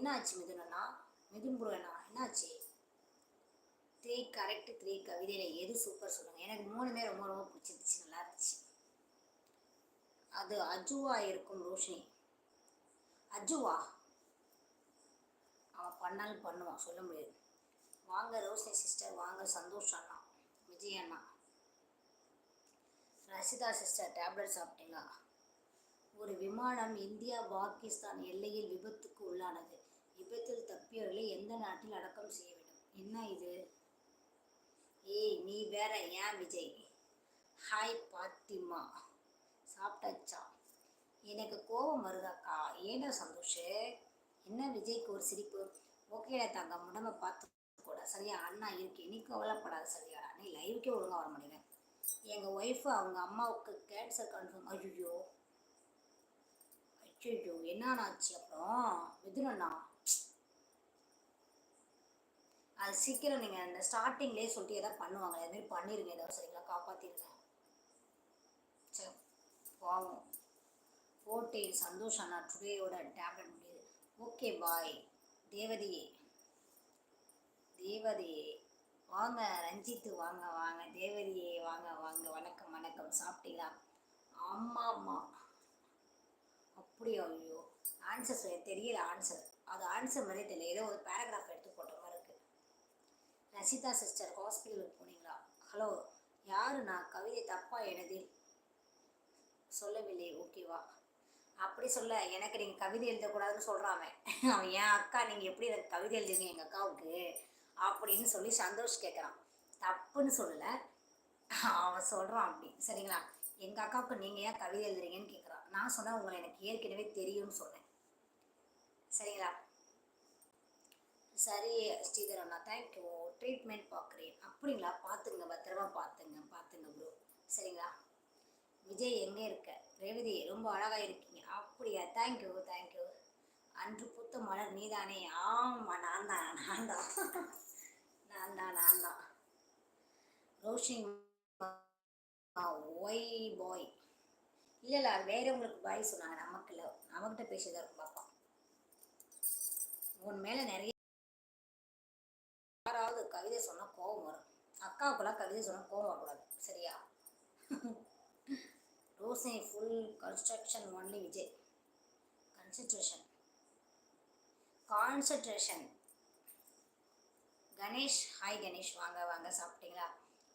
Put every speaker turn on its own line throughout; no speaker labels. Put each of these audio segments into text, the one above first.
என்னாச்சு மிதுனண்ணா மிதுன் ப்ரோ என்ன என்னாச்சு? த்ரீ கரெக்ட் த்ரீ கவிதையில் எது சூப்பர் சொல்லுங்கள் எனக்கு மூணுமே ரொம்ப ரொம்ப பிடிச்சிருந்துச்சு நல்லா இருந்துச்சு. அது அஜுவா இருக்கும் ரோஷினி. அஜுவா? அவன் பண்ணாலும் பண்ணுவான் சொல்ல முடியாது. வாங்க ரோஷினி சிஸ்டர் வாங்க சந்தோஷ் அண்ணா விஜய் அண்ணா. ரசிதா சிஸ்டர் டேப்லெட் சாப்பிட்டீங்களா? ஒரு விமானம் இந்தியா பாகிஸ்தான் எல்லையில் விபத்துக்கு உள்ளானது. விபத்தில் தப்பியவர்களை எந்த நாட்டில் அடக்கம் செய்ய வேண்டும்? என்ன இது? ஏய் நீ வேற ஏன் விஜய்? ஹாய் பாத்திமா. சாப்பிட்டாச்சா? எனக்கு கோபம் வருதாக்கா? ஏன்டா சந்தோஷ்? என்ன விஜய்க்கு ஒரு சிரிப்பு? ஓகேடா தாங்க உடம்ப பார்த்து கூட. சரியா அண்ணா இருக்கு. நீ கவலைப்படாத சரியாடா. நீ லைவுக்கே ஒழுங்காக வர முடியல எங்கள் ஒய்ஃபு அவங்க அம்மாவுக்கு கேன்சர் கன்ஃபார்ம் ஐயோ ஐயோ என்னாச்சு அப்புறம்? மிதுனண்ணா? அது சீக்கிரம் நீங்கள் அந்த ஸ்டார்டிங்லேயே சொல்லிட்டு எதாவது பண்ணுவாங்க. அதுமாரி பண்ணிருங்க ஏதாவது சரிங்களா? காப்பாற்றிருங்க சரி பாவம். போட்டேன் சந்தோஷ் அண்ணா டுடேயோட டேப்லெட் முடியுது. ஓகே பாய் தேவதையே. தேவதையே. வாங்க ரஞ்சித்து வாங்க வாங்க. தேவதையே வாங்க வாங்க. வணக்கம் வணக்கம். சாப்பிட்டீங்களா? அம்மா அப்படியா ஐயோ? ஆன்சர் தெரியல ஆன்சர் அது ஆன்சர் மாதிரியே தெரியல. ஏதோ ஒரு பேராகிராஃப் எடுத்து போட்டோம் மாதிரி ரசிதா சிஸ்டர் ஹாஸ்பிட்டலுக்கு போனீங்களா? ஹலோ யாரு நான் கவிதை தப்பா எனதில் சொல்லவில்லை. ஓகேவா அப்படி சொல்ல எனக்கு நீங்கள் கவிதை எழுதக்கூடாதுன்னு சொல்கிறான் அவன் அவன் என் அக்கா நீங்கள் எப்படி எனக்கு கவிதை எழுதுங்க எங்கள் அக்காவுக்கு? அப்படின்னு சொல்லி சந்தோஷ் கேட்குறான் தப்புன்னு சொல்லலை. அவன் சொல்கிறான் அப்படி. சரிங்களா? எங்கள் அக்காவுக்கு நீங்கள் ஏன் கவிதை எழுதுறீங்கன்னு கேட்குறான் நான் சொன்னேன் உங்களை எனக்கு ஏற்கனவே தெரியும்னு சொன்னேன். சரிங்களா? சரி ஸ்ரீதர் அண்ணா தேங்க்யூ ட்ரீட்மெண்ட் பார்க்குறேன். அப்படிங்களா? பார்த்துங்க பத்திரமா பார்த்துங்க. பார்த்துங்க ப்ரோ சரிங்களா? விஜய் எங்கே இருக்க? ரேவதி ரொம்ப அழகாக இருக்கீங்க. அப்படியா? தேங்க்யூ தேங்க்யூ அன்று பூத்த மலர் நீதானே? ஆமாம் நான் தான் நான் தான். நான் தான் நான் தான். Roshini why bye. இல்லை இல்லை வேறவங்களுக்கு பாய் சொன்னாங்க. நமக்கு இல்லை. நம்மக்கிட்ட பேசியதாக இருக்கும் பாப்பா. உன் மேலே நிறைய யாராவது கவிதை சொன்னால் கோபம் வரும் அக்காவுக்குலாம் கவிதை சொன்னால் கோவம் வரக்கூடாது சரியா? Roshini full construction only Vijay. Concentration concentration Ganesh hi Ganesh. வாங்க வாங்க சாப்பிட்டீங்களா?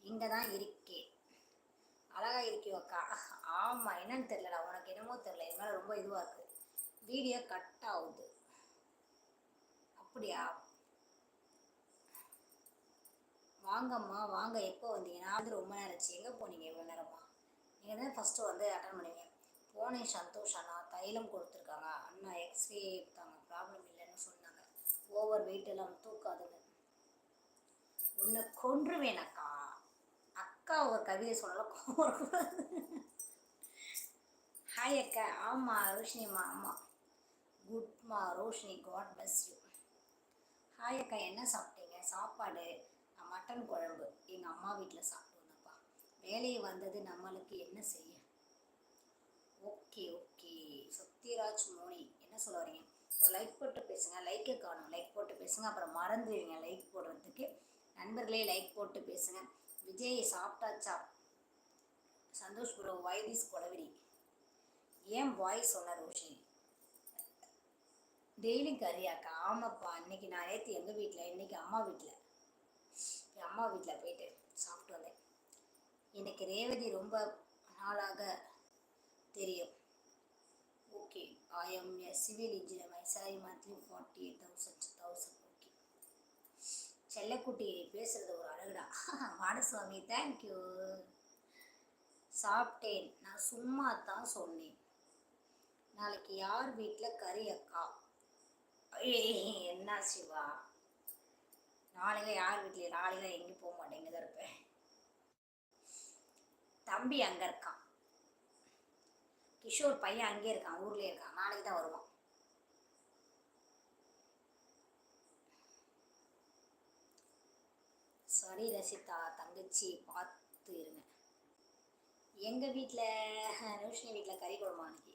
இங்கே தான் இருக்கே. அழகா இருக்கியோ அக்கா? ஆமாம் என்னன்னு தெரியலடா. உனக்கு என்னமோ தெரியல. இது மேலே ரொம்ப இதுவாக இருக்குது வீடியோ கட் ஆகுது. அப்படியா? வாங்கம்மா வாங்க. எப்போ வந்தீங்க நான் வந்து ரொம்ப நேரம் ஆச்சு. எங்கே போனீங்க இவ்வளோ நேரமா? நீங்கள் தான் ஃபஸ்ட்டு வந்து அட்டன் பண்ணுவீங்க போனேன் சந்தோஷ் அண்ணா. தைலம் கொடுத்துருக்காங்க. அண்ணா எக்ஸ்ரே எடுத்தாங்க. ப்ராப்ளம் இல்லைன்னு சொன்னாங்க. ஓவர் வெயிட் எல்லாம் தூக்காதுன்னு. உன்னை கொன்றுவேன் அக்கா. அக்கா ஒரு கவிதை சொல்லலாம். கோவக்கூடாது ஹாய் அக்கா ஆமாம் ரோஷினிம்மா ஆமாம் குட்மா Roshini God bless you hi அக்கா. என்ன சாப்பிட்டீங்க? சாப்பாடு? மட்டன் குழம்பு எங்கள் அம்மா வீட்டில் சாப்பிடுவோம்ப்பா வேலையை வந்தது நம்மளுக்கு என்ன செய்ய? Okay okay. சத்யராஜ் மோனி என்ன சொல்ல வரீங்க? ஒரு லைக் போட்டு பேசுங்க லைக்கை காணும். லைக் போட்டு பேசுங்க அப்புறம் மறந்துடுவீங்க லைக் போடுறதுக்கு. நண்பர்களே லைக் போட்டு பேசுங்க. விஜய் சாப்பிட்டாச்சா? சந்தோஷ் ப்ரோ வைதிஸ் கொலவிரி ஏன் வாய்ஸ் சொன்ன ரோஷி டெய்லி கறியாக்கா ஆமாப்பா. இன்னைக்கு நான் நேற்று எங்கள் வீட்டில் இன்னைக்கு அம்மா வீட்டில் அம்மா வீட்டில் போயிட்டு சாப்பிட்டு வந்தேன். எனக்கு ரேவதி ரொம்ப நாளாக தெரியும். Okay I am a civil engineer my sorry monthly forty eight thousand thousand okay செல்லக்குட்டி பேசுறது ஒரு அழகுடா. வாடசுவாமி தேங்க்யூ சாப்பிட்டேன். நான் சும்மா தான் சொன்னேன். நாளைக்கு யார் வீட்டில் கறி அக்கா? என்ன சிவா? நாளைக்கு யார் வீட்லையும் நாளைக்கு எங்கேயும் போக மாட்டேங்குது இருப்பேன் தம்பி அங்கே இருக்கான். கிஷோர் பையன் அங்கேயே இருக்கான் ஊர்லேயே இருக்கான் நாளைக்கு தான் வருவான். சாரி ரசிதா தங்கச்சி பார்த்து இருங்க. எங்கள் வீட்டில் ரோஷினி வீட்டில் கறி குழம்பு அன்னைக்கு